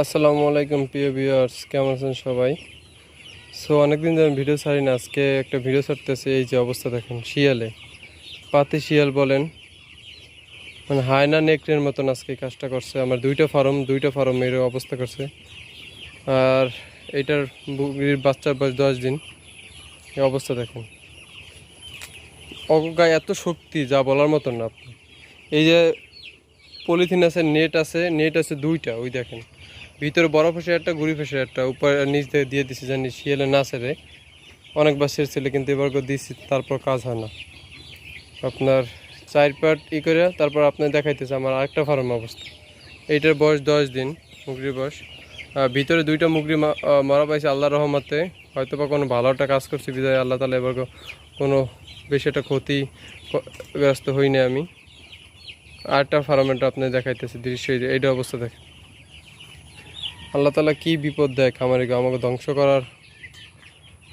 আসসালামু আলাইকুম, প্রিয় ভিউয়ার্স, কেমন আছেন সবাই? সো, অনেকদিন ধরে ভিডিও ছাড়ি না আজকে একটা ভিডিও ছাড়তেছে, এই যে অবস্থা দেখেন, শিয়ালে। পাতি শিয়াল বলেন মানে হায়না নেকড়ের মতন আজকে কাজটা করছে। আমার দুইটা ফার্ম দুইটা ফার্ম এর অবস্থা করছে। আর এইটার বাচ্চার বয়স দশ দিন। এই অবস্থা দেখেন। অগায় এত শক্তি, যা বলার মতন না আপনি। এই যে পলিথিন আছে, নেট আছে নেট আছে দুইটা, ওই দেখেন। ভিতরে বড় ফেসে একটা গুড়ি ফেসে একটা, উপর নিচ থেকে দিয়ে দিছি জানি শিয়ালে না ছেড়ে অনেকবার ছেড়েছিল কিন্তু এবার দিচ্ছি তারপর কাজ হয় না। আপনার চার পাট ই করে, তারপর আপনার দেখাইতেছে আমার আরেকটা ফার্ম অবস্থা। এইটার বয়স দশ দিন, মুগরির বয়স। ভিতরে দুইটা মুগরি মারা পাইছে আল্লাহ রহমতে। হয়তো বা কোনো ভালো একটা কাজ করছি, বিদায় আল্লাহ তালা এবার কোনো বেশি একটা ক্ষতিগ্রস্ত হইনি আমি। আরেকটা ফার্মেন্টটা আপনি দেখাইতেছে, দৃশ্য এই এইটা অবস্থা দেখেন। আল্লাহ তালা কি বিপদ দেয় খামারিকে? আমাকে ধ্বংস করার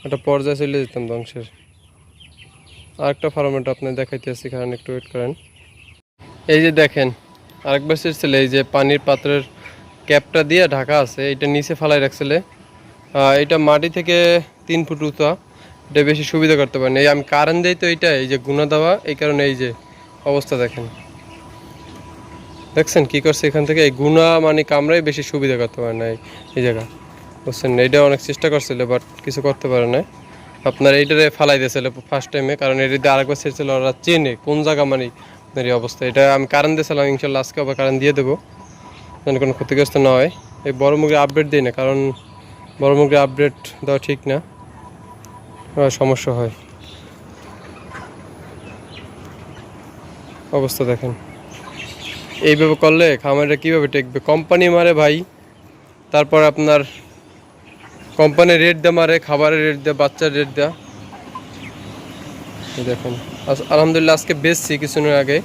একটা পর্যায়ে চলে যেতাম ধ্বংসের। আরেকটা ফার্মেন্ট আপনি দেখাইতেছি কারণ একটু ওয়েট করেন। এই যে দেখেন, আরেকবার ছিল, এই যে পানির পাত্রের ক্যাপটা দিয়ে ঢাকা আছে, এটা নিচে ফালাই রাখছিলে এটা মাটি থেকে তিন ফুট উঁচা, এটা বেশি সুবিধা করতে পারেন। এই আমি কারেন্ট দেই তো এইটা এই যে গুণা দেওয়া, এই কারণে এই যে অবস্থা দেখেন। দেখছেন কি করছে এখান থেকে? এই গুণা মানে কামড়াই বেশি সুবিধা করতে পারে না এই- জায়গা। বুঝছেন? এটা অনেক চেষ্টা করছিল বাট কিছু করতে পারে না আপনার এইটারে ফালাই দিয়েছিল ফার্স্ট টাইমে কারণ এটা দিয়ে আরেকবার ছেড়েছিল, ওরা চেনে কোন জায়গা মানে আপনার অবস্থা। এটা আমি কারেন্ট দিয়েছিলাম, ইনশাল্লাহ আজকে আবার কারেন্ট দিয়ে দেবো। যেন কোনো ক্ষতিগ্রস্ত না হয়। এই বড় মুখে আপডেট দিই না, কারণ বড় মুখে আপডেট দেওয়া ঠিক না। সমস্যা হয়। অবস্থা দেখেন। এইভাবে করলে খামারটা কীভাবে টেকবে? কোম্পানি মারে ভাই, তারপর আপনার কোম্পানি রেট দেয় মারে, খাবারের রেট দেয়, বাচ্চার রেট দেয়। দেখুন আলহামদুলিল্লাহ আজকে বেচছি কিছুদিন আগে।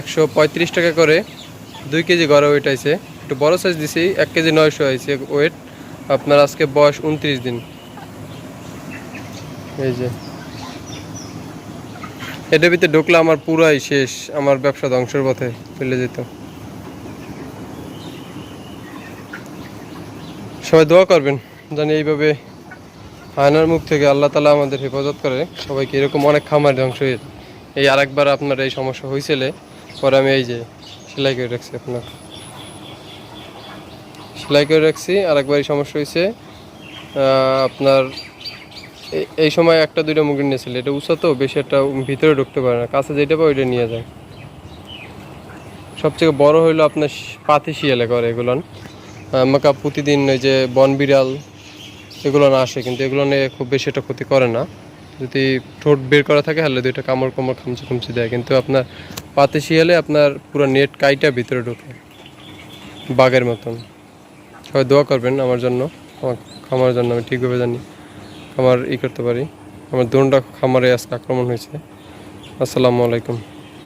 একশো পঁয়ত্রিশ টাকা করে দুই কেজি ঘরে ওয়েট আছে। একটু বড় সাইজ দিছি, এক কেজি নয়শো হয়েছে ওয়েট আপনার আজকে বয়স উনত্রিশ দিন। এই যে। এটার ঢুকলে আমার পুরাই শেষ, আমার ব্যবসা ধ্বংসের পথে চলে যেত। সবাই দোয়া করবেন জানি এইভাবে হায়নার মুখ থেকে আল্লাহ তালা আমাদের হেফাজত করে। সবাইকে এরকম অনেক খামার ধ্বংস হয়ে। এই আরেকবার আপনার এই সমস্যা হয়েছিল পরে আমি এই যে সেলাই করে রাখছি আপনার। সেলাই করে রাখছি, আরেকবার এই সমস্যা হয়েছে আপনার এই- সময় একটা, দুইটা মুরগি নিয়েছিল। এটা উঁচা তো, বেশি একটা ভিতরে ঢুকতে পারে না। কাছে যেটা পাই ওইটা নিয়ে যায়। সবথেকে বড় হইল আপনার পাতি শিয়ালে করে এগুলো। আমাকে প্রতিদিন ওই যে বন বিড়াল, এগুলো না আসে, কিন্তু এগুলো নিয়ে খুব বেশি একটা ক্ষতি করে না। যদি ঠোঁট বের করা থাকে, তাহলে দুইটা কামড় কামড় খামচি খামচি দেয়। কিন্তু আপনার পাতি শিয়ালে আপনার পুরো নেট কাইটা ভিতরে ঢোকে। বাঘের মতন। সবাই দোয়া করবেন আমার জন্য। আমার খামার জন্য, আমি ঠিকভাবে জানি। খামার ই করতে পারি। আমার দোনটা খামারে আজকে আক্রমণ হয়েছে। আসসালামু আলাইকুম।